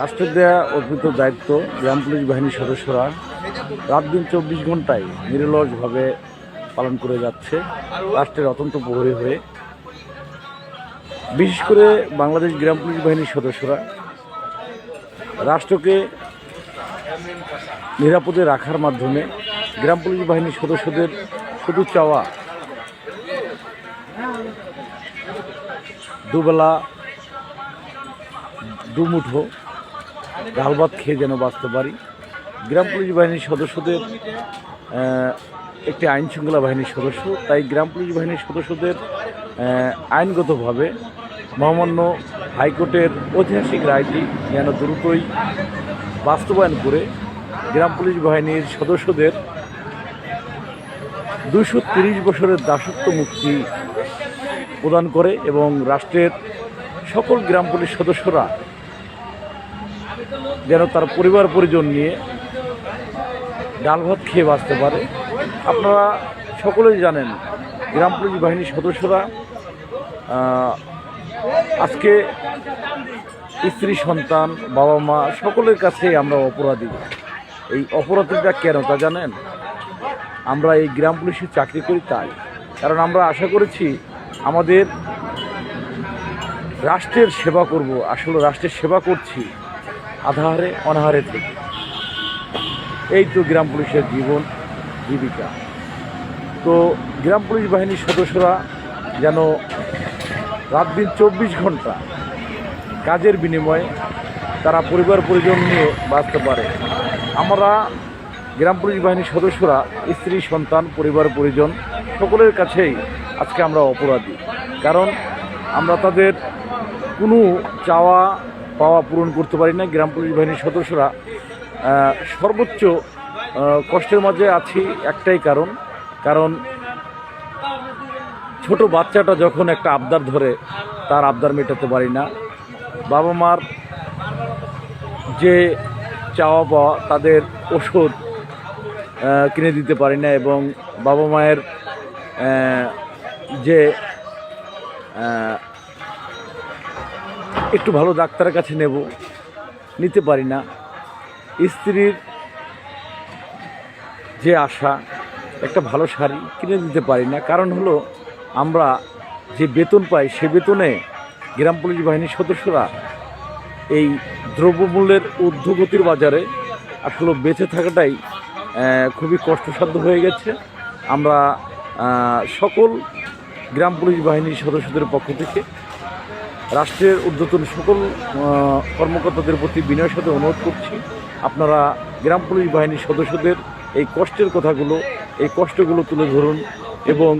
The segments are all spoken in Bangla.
রাষ্ট্রের দেয়া অর্পিত দায়িত্ব গ্রাম পুলিশ বাহিনীর সদস্যরা রাত দিন চব্বিশ ঘন্টায় নিরলসভাবে পালন করে যাচ্ছে রাষ্ট্রের অত্যন্ত প্রহরী হয়ে। বিশেষ করে বাংলাদেশ গ্রাম পুলিশ বাহিনীর সদস্যরা রাষ্ট্রকে নিরাপদে রাখার মাধ্যমে গ্রাম পুলিশ বাহিনীর সদস্যদের শুধু চাওয়া দুবেলা দুমুঠো ডাল ভাত খেয়ে যেন বাঁচতে পারি। গ্রাম পুলিশ বাহিনীর সদস্যদের একটি আইন শৃঙ্খলা বাহিনীর সদস্য। তাই গ্রাম পুলিশ বাহিনীর সদস্যদের আইনগতভাবে মহামান্য হাইকোর্টের ঐতিহাসিক রায়টি যেন দ্রুতই বাস্তবায়ন করে গ্রাম পুলিশ বাহিনীর সদস্যদের দুশো তিরিশ বছরের দাসত্ব মুক্তি প্রদান করে এবং রাষ্ট্রের সকল গ্রাম পুলিশ সদস্যরা যেন তার পরিবার পরিজন নিয়ে ডাল ভাত খেয়ে বাঁচতে পারে। আপনারা সকলেই জানেন গ্রাম পুলিশ বাহিনীর সদস্যরা আজকে স্ত্রী, সন্তান, বাবা মা সকলের কাছে আমরা অপরাধী। এই অপরাধীটা কেন তা জানেন? আমরা এই গ্রাম পুলিশে চাকরি করি তাই। কারণ আমরা আশা করেছি আমাদের রাষ্ট্রের সেবা করব, আসলে রাষ্ট্রের সেবা করছি। আধারে, অনাহারে থেকে। এই তো গ্রাম পুলিশের জীবন, জীবিকা। তো গ্রাম পুলিশ বাহিনীর সদস্যরা যেন রাত দিন চব্বিশ ঘণ্টা কাজের বিনিময়ে তারা পরিবার পরিজন নিয়ে বাঁচতে পারে। আমরা গ্রাম পুলিশ বাহিনীর সদস্যরা, স্ত্রী, সন্তান, পরিবার পরিজন সকলের কাছেই আজকে আমরা অপরাধী। কারণ আমরা তাদের কোনো চাওয়া পাওয়া পূরণ করতে পারি না গ্রাম পুলিশ বাহিনীর সদস্যরা সর্বোচ্চ কষ্টের মাঝে আছি একটাই কারণ। কারণ ছোট বাচ্চাটা যখন একটা আবদার ধরে, তার আবদার মেটাতে পারি না। বাবা মার যে চাওয়া পাওয়া, তাদের ওষুধ কিনে দিতে পারি না এবং বাবা মায়ের যে একটু ভালো ডাক্তারের কাছে নেব। নিতে পারি না। স্ত্রীর যে আশা, একটা ভালো শাড়ি কিনে দিতে পারি না। কারণ হলো, আমরা যে বেতন পাই, সে বেতনে গ্রাম পুলিশ বাহিনীর সদস্যরা এই দ্রব্যমূল্যের ঊর্ধ্বগতির বাজারে আসলে বেঁচে থাকাটাই খুবই কষ্টসাধ্য হয়ে গেছে। আমরা সকল গ্রাম পুলিশ বাহিনীর সদস্যদের পক্ষ থেকে রাষ্ট্রের ঊর্ধ্বতন সকল কর্মকর্তাদের প্রতি বিনয়ের সাথে অনুরোধ করছি, আপনারা গ্রাম পুলিশ বাহিনীর সদস্যদের এই কষ্টের কথাগুলো, এই কষ্টগুলো তুলে ধরুন এবং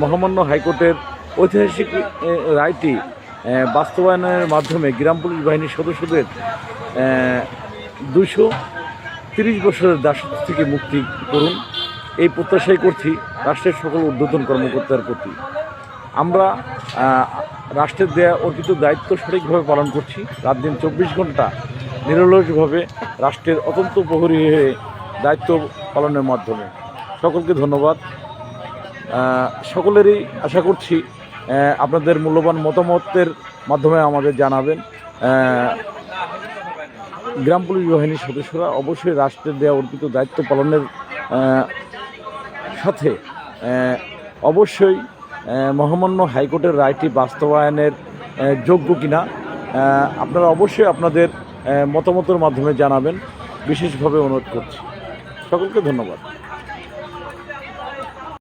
মহামান্য হাইকোর্টের ঐতিহাসিক রায়টি বাস্তবায়নের মাধ্যমে গ্রাম পুলিশ বাহিনীর সদস্যদের দুশো তিরিশ বছরের দাসত্ব থেকে মুক্তি করুন। এই প্রত্যাশাই করছি রাষ্ট্রের সকল ঊর্ধ্বতন কর্মকর্তার প্রতি। আমরা রাষ্ট্রের দেয়া অর্পিত দায়িত্ব সঠিকভাবে পালন করছি। রাত দিন চব্বিশ ঘণ্টা নিরলসভাবে রাষ্ট্রের অত্যন্ত প্রহরী হয়ে দায়িত্ব পালনের মাধ্যমে। সকলকে ধন্যবাদ। সকলেরই আশা করছি আপনাদের মূল্যবান মতামতের মাধ্যমে আমাদের জানাবেন। গ্রাম পুলিশ বাহিনীর সদস্যরা অবশ্যই রাষ্ট্রের দেওয়া অর্পিত দায়িত্ব পালনের সাথে অবশ্যই মহামান্য হাইকোর্টের রায়টি বাস্তবায়নের যোগ্য কিনা আপনারা অবশ্যই আপনাদের মতামতের মাধ্যমে জানাবেন। বিশেষভাবে অনুরোধ করছি। সকলকে ধন্যবাদ।